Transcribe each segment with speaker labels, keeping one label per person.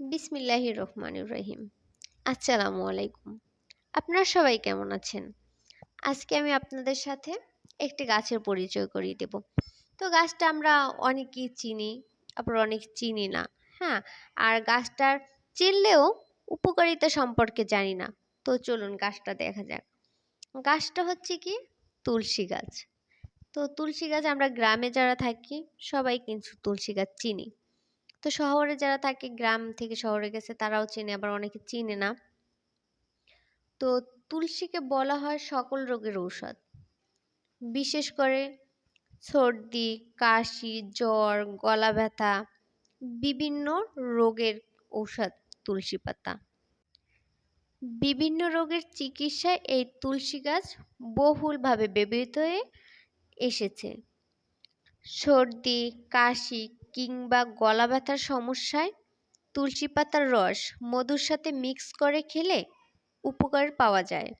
Speaker 1: বিসমিল্লাহির রহমানির রহিম। আসসালামু আলাইকুম। আপনারা সবাই কেমন আছেন? আজকে আমি আপনাদের সাথে একটি গাছের পরিচয় করিয়ে দেব। তো গাছটা আমরা অনেকেই চিনি, আবার অনেক চিনি না হ্যাঁ? আর গাছটার চিনলেও উপকারিতা সম্পর্কে জানি না। তো চলুন গাছটা দেখা যাক। গাছটা হচ্ছে কি? তুলসী গাছ। তো তুলসী গাছ আমরা গ্রামে যারা থাকি, সবাই কিন্তু তুলসী গাছ চিনি। তো শহরে যারা থাকে, গ্রাম থেকে শহরে গেছে, তারাও চেনে, আবার অনেকে চিনে না। তো তুলসীকে বলা হয় সকল রোগের ঔষধ। বিশেষ করে সর্দি, কাশি, জ্বর, গলা ব্যথা, বিভিন্ন রোগের ঔষধ তুলসী পাতা। বিভিন্ন রোগের চিকিৎসায় এই তুলসী গাছ বহুলভাবে ব্যবহৃত হয়ে এসেছে। সর্দি, কাশি কিংবা গলা ব্যথার সমস্যায় তুলসী পাতার রস মধুর সাথে মিক্স করে খেলে উপকার পাওয়া যায়।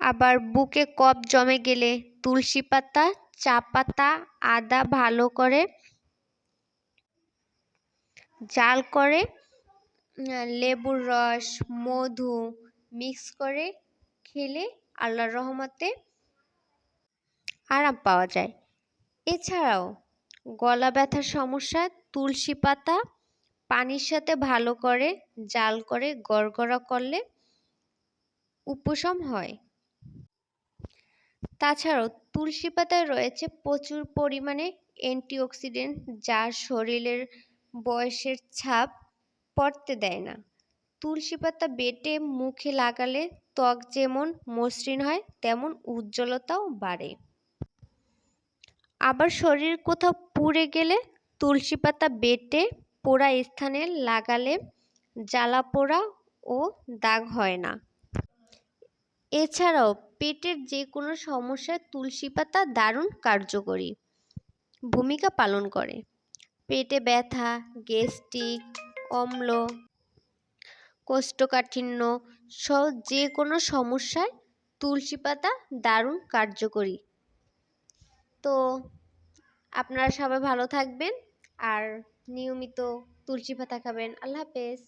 Speaker 1: আবার বুকে কফ জমে গেলে তুলসী পাতা, চা পাতা, আদা ভালো করে জাল করে লেবুর রস, মধু মিক্স করে খেলে আল্লাহর রহমতে আরাম পাওয়া যায়। এছাড়াও গলা ব্যথার সমস্যা, তুলসী পাতা, পানির সাথে ভালো করে, জাল করে গড়গড়া করলে উপশম হয়। তাছাড়াও তুলসী পাতায় রয়েছে প্রচুর পরিমাণে অ্যান্টিঅক্সিডেন্ট যা শরীরের বয়সের ছাপ পড়তে দেয় না। তুলসী পাতা বেটে মুখে লাগালে ত্বক যেমন মসৃণ হয়, তেমন উজ্জ্বলতাও বাড়ে। আবার শরীর কোথাও পুড়ে গেলে তুলসী পাতা বেটে পোড়া স্থানে লাগালে জ্বালা পোড়া ও দাগ হয় না। এছাড়াও পেটের যে কোনো সমস্যায় তুলসী পাতা দারুণ কার্যকরী ভূমিকা পালন করে। পেটে ব্যথা, গ্যাস্ট্রিক, অম্ল, কোষ্ঠকাঠিন্য সহ যে কোনো সমস্যায় তুলসী পাতা দারুণ কার্যকরী। তো আপনারা সবাই ভালো থাকবেন আর নিয়মিত তুলসী পাতা খাবেন। আল্লাহ হাফেজ।